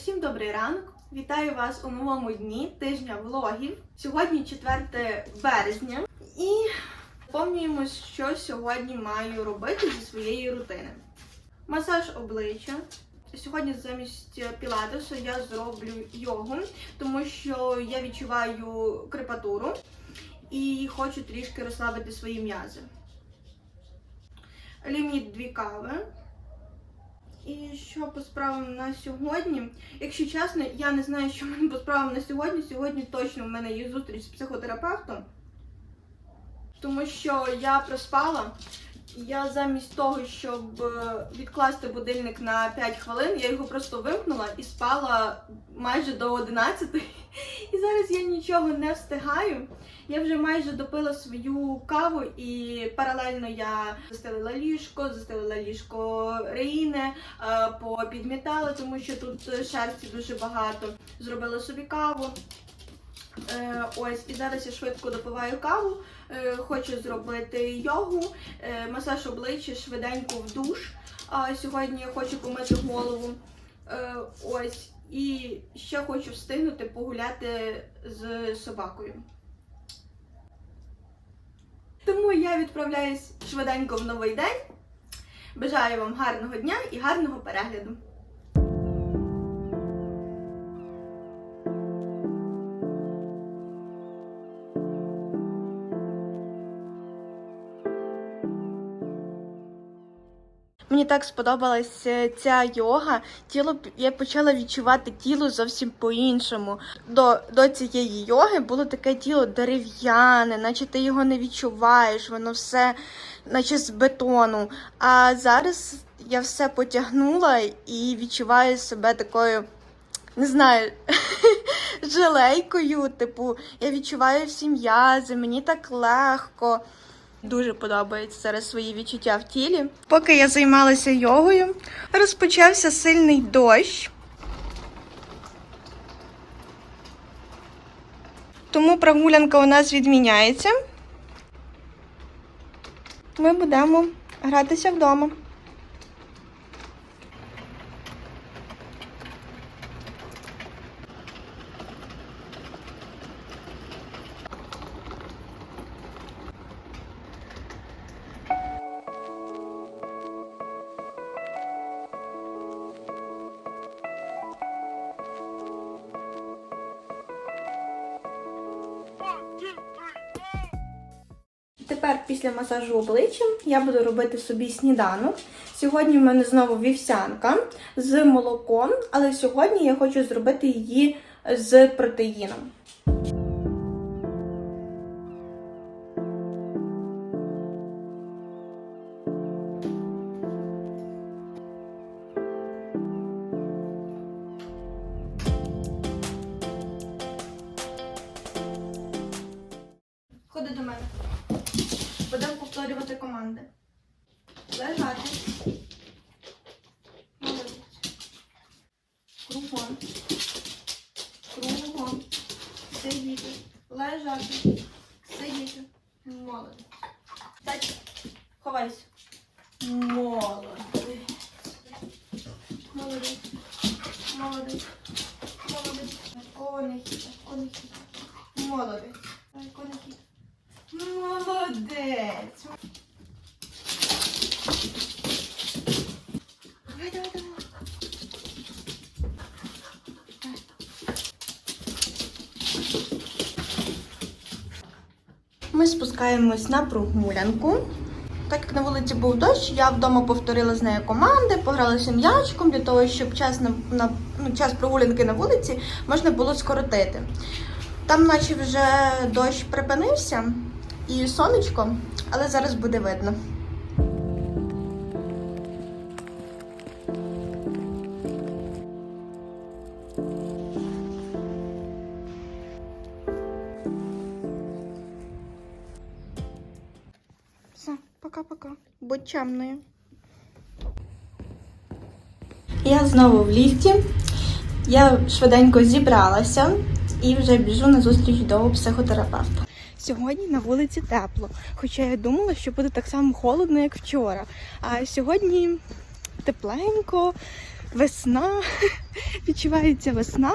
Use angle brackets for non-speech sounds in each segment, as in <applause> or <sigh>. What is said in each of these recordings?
Усім добрий ранок! Вітаю вас у новому дні тижня влогів. Сьогодні 4 березня і помнюємось, що сьогодні маю робити зі своєї рутини. Масаж обличчя. Сьогодні замість пілатесу я зроблю йогу, тому що я відчуваю крепатуру і хочу трішки розслабити свої м'язи. Ліміт дві кави. І що по справам на сьогодні? Якщо чесно, я не знаю, що в мене по справам на сьогодні. Сьогодні точно в мене є зустріч з психотерапевтом, тому що я проспала. Я замість того, щоб е, відкласти будильник на 5 хвилин, я його просто вимкнула і спала майже до 11. І зараз я нічого не встигаю. Я вже майже допила свою каву і паралельно я застелила ліжко, застелила ліжко Реїни, е, попідмітала, тому що тут шерсті дуже багато. Зробила собі каву. Е, Ось, і зараз я швидко допиваю каву. Е, Хочу зробити йогу, е, масаж обличчя, швиденько в душ. Сьогодні я хочу помити голову. Ось, і ще хочу встигнути погуляти з собакою. Тому я відправляюсь швиденько в новий день. Бажаю вам гарного дня і гарного перегляду. Мені так сподобалася ця йога. Тіло я почала відчувати тіло зовсім по-іншому. До, до цієї йоги було таке тіло дерев'яне, наче ти його не відчуваєш, воно все наче з бетону. А зараз я все потягнула і відчуваю себе такою, не знаю, <laughs> жилейкою. Типу, я відчуваю всі м'язи, мені так легко. Дуже подобається зараз свої відчуття в тілі. Поки я займалася йогою, розпочався сильний дощ. Тому прогулянка у нас відміняється. Ми будемо гратися вдома. Тепер після масажу обличчя я буду робити собі сніданок. Сьогодні в мене знову вівсянка з молоком, але сьогодні я хочу зробити її з протеїном. Ходи до мене. Будемо повторювати команди. Лежати. Молодець. Кругом. Кругом. Сидіти. Лежати. Сидіти. Молодець. Так. Ховайся. Молодець. Молодець. Молодець. Молодець. Конихіта. Конихіта. Молодець. Конихіта. Молодець. Спускаємось на прогулянку. Так як на вулиці був дощ, я вдома повторила з нею команди, погралася м'ячком для того, щоб час на, на ну, час прогулянки на вулиці можна було скоротити. Там, наче вже дощ припинився і сонечко, але зараз буде видно. Чемною. Я знову в ліфті. Я швиденько зібралася і вже біжу на зустріч до психотерапевта. Сьогодні на вулиці тепло, хоча я думала, що буде так само холодно, як вчора. А сьогодні тепленько, весна, <laughs> відчувається весна.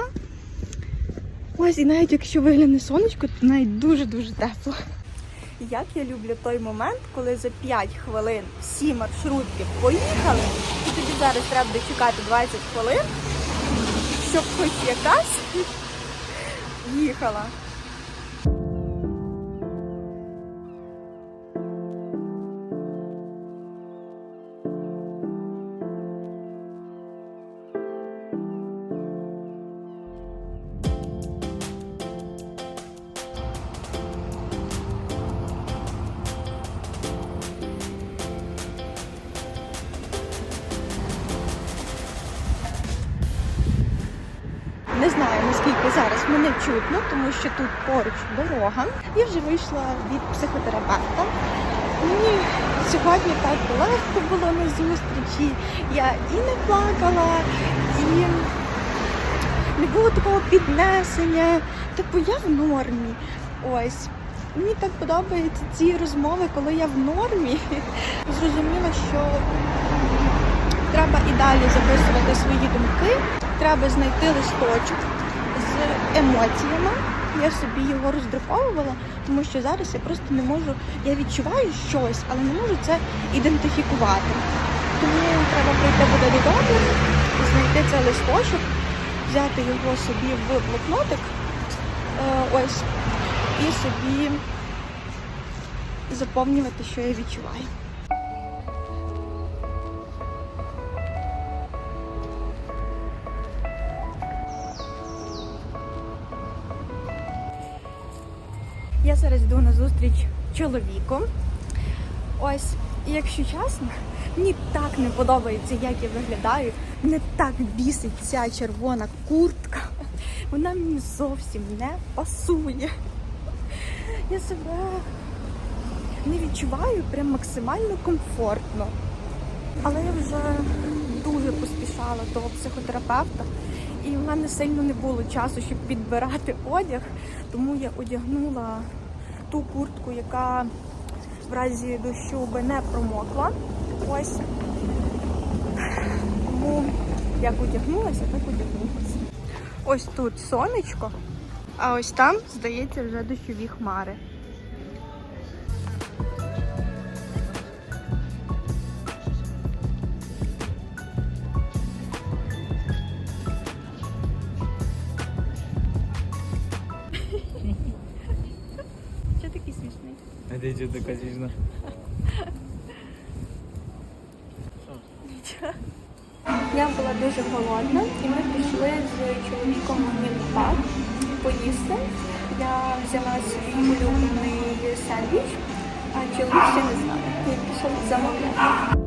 Ось, і навіть якщо вигляне сонечко, то навіть дуже-дуже тепло. Як я люблю той момент, коли за 5 хвилин всі маршрутки поїхали, і тобі зараз треба чекати 20 хвилин, щоб хоч якась їхала. Не знаю наскільки зараз мене чутно, тому що тут поруч дорога. Я вже вийшла від психотерапевта. Мені сьогодні так легко було на зустрічі. Я і не плакала, і не було такого піднесення. Типу, я в нормі. Ось. Мені так подобаються ці розмови, коли я в нормі. <laughs> Зрозуміла, що треба і далі записувати свої думки. Треба знайти листочок з емоціями. Я собі його роздруковувала, тому що зараз я просто не можу. Я відчуваю щось, але не можу це ідентифікувати. Тому треба прийти буде додому, знайти цей листочок, взяти його собі в блокнотик. е, Ось, і собі заповнювати, що я відчуваю. Я зараз йду на зустріч чоловіку. Ось, якщо чесно, мені так не подобається, як я виглядаю. Мене так бісить ця червона куртка. Вона мені зовсім не пасує. Я себе не відчуваю прям максимально комфортно. Але я вже дуже поспішала до психотерапевта, і в мене сильно не було часу, щоб підбирати одяг, тому я одягнула ту куртку, яка в разі дощу би не промокла. Ось. Тому як одягнулася, так одягнулася. Ось тут сонечко, а ось там, здається, вже дощові хмари. А до чого? Я була дуже голодна, і ми пішли з чоловіком в парк поїсти. Я взяла свій улюблений сендвіч, а чоловік ще не знав. Він пішов замовляти.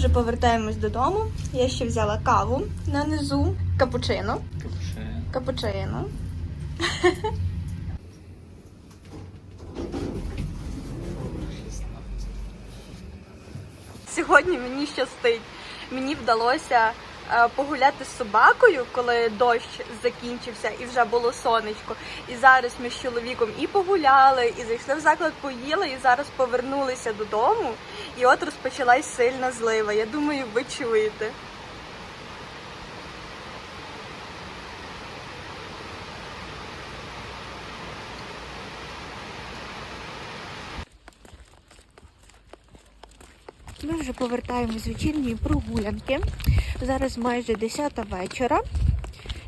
Вже повертаємось додому. Я ще взяла каву на низу, капучино. Капучино. Сьогодні мені щастить. Мені вдалося погуляти з собакою, коли дощ закінчився і вже було сонечко. І зараз ми з чоловіком і погуляли, і зайшли в заклад, поїли, і зараз повернулися додому. І от розпочалась сильна злива. Я думаю, ви чуєте. Ми вже повертаємось з вечірньої прогулянки. Зараз майже 10 вечора.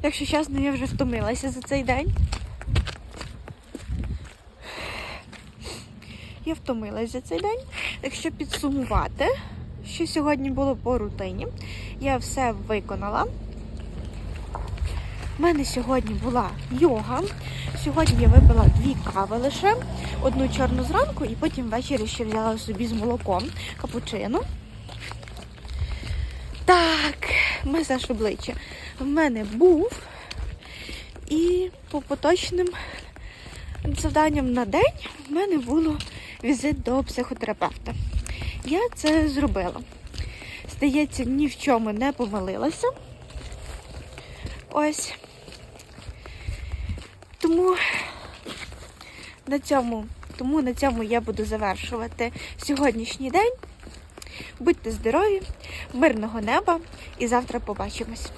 Якщо чесно, я вже втомилася за цей день. Я втомилась за цей день. Якщо підсумувати, що сьогодні було по рутині, я все виконала. У мене сьогодні була йога. Сьогодні я випила дві кави лише, одну чорну зранку, і потім ввечері ще взяла собі з молоком капучино. Так, масаж обличчя в мене був. І по поточним завданням на день в мене було візит до психотерапевта. Я це зробила. здається, ні в чому не помилилася. Ось. Тому на цьому, тому на цьому я буду завершувати сьогоднішній день. Будьте здорові, мирного неба і завтра побачимось.